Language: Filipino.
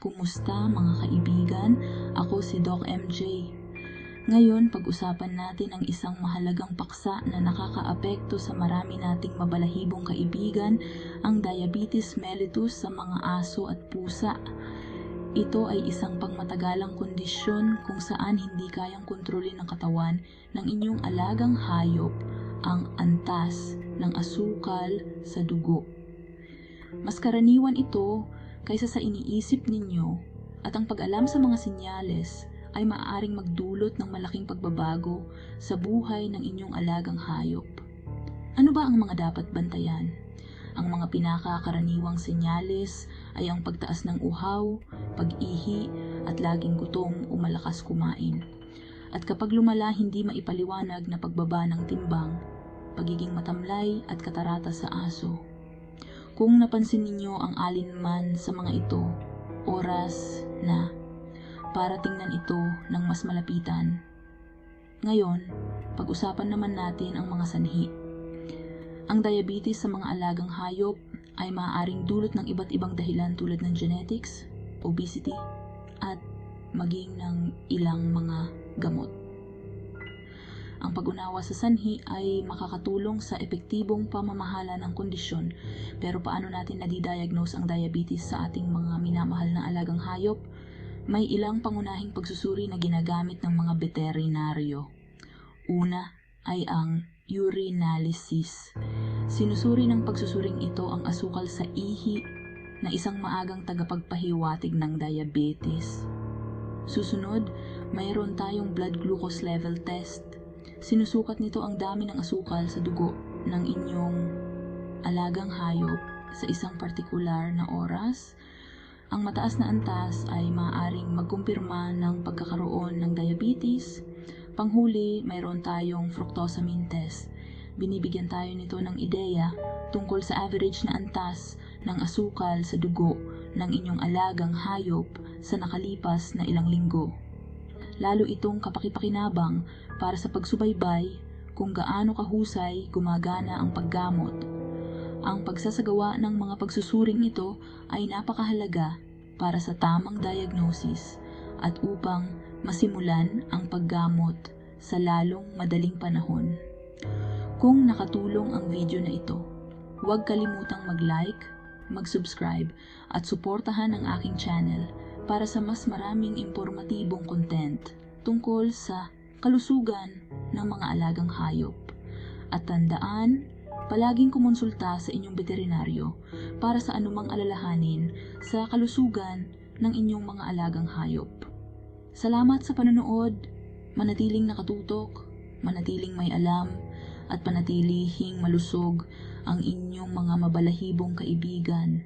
Kumusta mga kaibigan? Ako si Doc MJ. Ngayon, pag-usapan natin ang isang mahalagang paksa na nakakaapekto sa marami nating mabalahibong kaibigan, ang diabetes mellitus sa mga aso at pusa. Ito ay isang pangmatagalang kondisyon kung saan hindi kayang kontrolin ng katawan ng inyong alagang hayop ang antas ng asukal sa dugo. Mas karaniwan ito kaysa sa iniisip ninyo at ang pag-alam sa mga senyales ay maaaring magdulot ng malaking pagbabago sa buhay ng inyong alagang hayop. Ano ba ang mga dapat bantayan? Ang mga pinakakaraniwang senyales ay ang pagtaas ng uhaw, pag-ihi, at laging gutom o malakas kumain. At kapag lumala hindi maipaliwanag na pagbaba ng timbang, pagiging matamlay at katarata sa aso. Kung napansin ninyo ang alinman sa mga ito, oras na para tingnan ito ng mas malapitan. Ngayon, pag-usapan naman natin ang mga sanhi. Ang diabetes sa mga alagang hayop ay maaaring dulot ng iba't ibang dahilan tulad ng genetics, obesity, at maging ng ilang mga gamot. Ang pag-unawa sa sanhi ay makakatulong sa epektibong pamamahala ng kondisyon. Pero paano natin nadidiagnose ang diabetes sa ating mga minamahal na alagang hayop? May ilang pangunahing pagsusuri na ginagamit ng mga veterinaryo. Una ay ang urinalysis. Sinusuri ng pagsusuring ito ang asukal sa ihi na isang maagang tagapagpahiwatig ng diabetes. Susunod, mayroon tayong blood glucose level test. Sinusukat nito ang dami ng asukal sa dugo ng inyong alagang hayop sa isang partikular na oras. Ang mataas na antas ay maaaring magkumpirma ng pagkakaroon ng diabetes. Panghuli, mayroon tayong fructosamine test. Binibigyan tayo nito ng ideya tungkol sa average na antas ng asukal sa dugo ng inyong alagang hayop sa nakalipas na ilang linggo. Lalo itong kapakipakinabang para sa pagsubaybay kung gaano kahusay gumagana ang paggamot. Ang pagsasagawa ng mga pagsusuring ito ay napakahalaga para sa tamang diagnosis at upang masimulan ang paggamot sa lalong madaling panahon. Kung nakatulong ang video na ito, huwag kalimutang mag-like, mag-subscribe at suportahan ang aking channel para sa mas maraming impormatibong content tungkol sa kalusugan ng mga alagang hayop. At tandaan, palaging kumonsulta sa inyong veterinaryo para sa anumang alalahanin sa kalusugan ng inyong mga alagang hayop. Salamat sa panonood, manatiling nakatutok, manatiling may alam, at panatilihing malusog ang inyong mga mabalahibong kaibigan